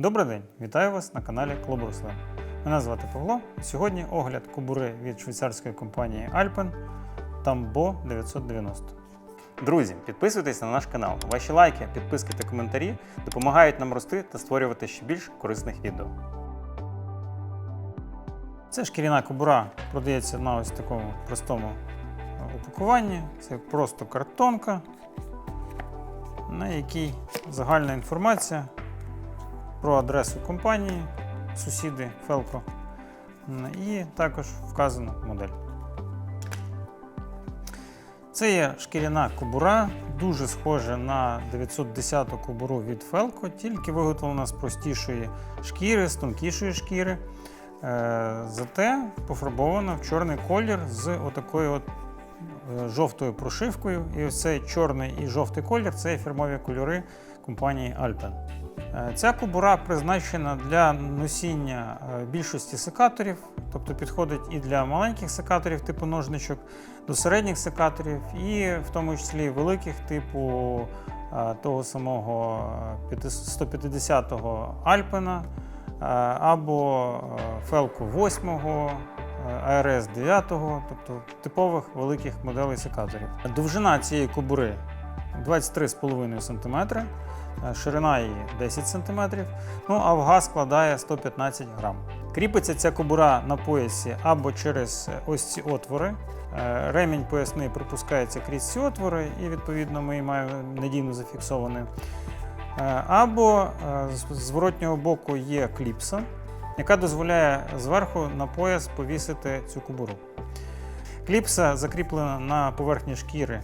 Добрий день, вітаю вас на каналі Клуб Руслан. Мене звати Павло. Сьогодні огляд кобури від швейцарської компанії Alpen Tambo 990. Друзі, підписуйтесь на наш канал. Ваші лайки, підписки та коментарі допомагають нам рости та створювати ще більш корисних відео. Ця шкіряна кобура продається на ось такому простому упакуванні. Це просто картонка, на якій загальна інформація про адресу компанії, сусіди Фелко. І також вказана модель. Це є шкіряна кобура, дуже схожа на 910 кобуру від Фелко, тільки виготовлена з простішої шкіри, з тонкішої шкіри. Е, Зате пофарбована в чорний колір з отакою от е, жовтою прошивкою. І ось цей чорний і жовтий колір це фірмові кольори компанії Alpen. Е, Ця кобура призначена для носіння е, більшості секаторів, тобто підходить і для маленьких секаторів типу ножничок, до середніх секаторів, і в тому числі великих типу е, того самого е, 150-го Альпена або Фелко 8 АРС 9, тобто типових великих моделей секаторів. Довжина цієї кобури 23,5 см, е, ширина її 10 см, ну а вага складає 115 грам. Кріпиться ця кобура на поясі або через ось ці отвори. Е, Ремінь поясний пропускається крізь ці отвори, і відповідно ми її маємо надійно зафіксованою. Е, Або е, з зворотнього боку є кліпса, яка дозволяє зверху на пояс повісити цю кобуру. Кліпса закріплена на поверхні шкіри е,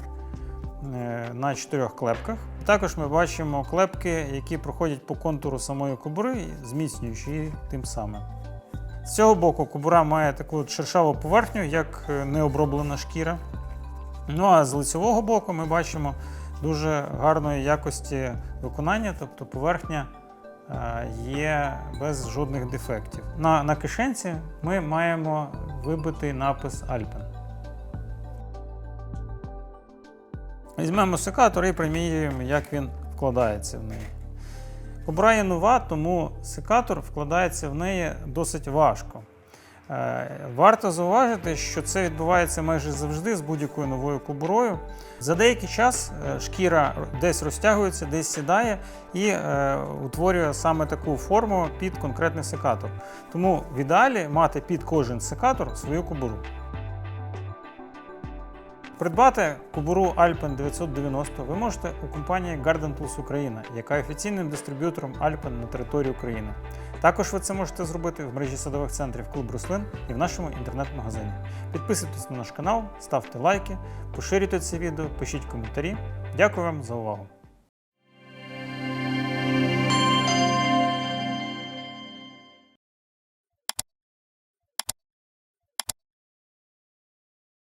на чотирьох клепках. Також ми бачимо клепки, які проходять по контуру самої кобури, зміцнюючи її тим самим. З цього боку кобура має таку шершаву поверхню, як е, необроблена шкіра. Ну а з лицевого боку ми бачимо дуже гарної якості виконання, тобто поверхня е, є без жодних дефектів. На, на кишенці ми маємо вибитий напис Alpen. Візьмемо секатор і примірюємо, як він вкладається в неї. Кобура є нова, тому секатор вкладається в неї досить важко. Е, Варто зауважити, що це відбувається майже завжди з будь-якою новою кобурою. За деякий час е, шкіра десь розтягується, десь сідає і е, утворює саме таку форму під конкретний секатор. Тому в ідеалі мати під кожен секатор свою кобуру. Придбати кобуру Alpen 990 ви можете у компанії Garden Plus Україна, яка є офіційним дистриб'ютором Alpen на території України. Також ви це можете зробити в мережі садових центрів Клуб Руслин і в нашому інтернет-магазині. Підписуйтесь на наш канал, ставте лайки, поширюйте це відео, пишіть коментарі. Дякую вам за увагу!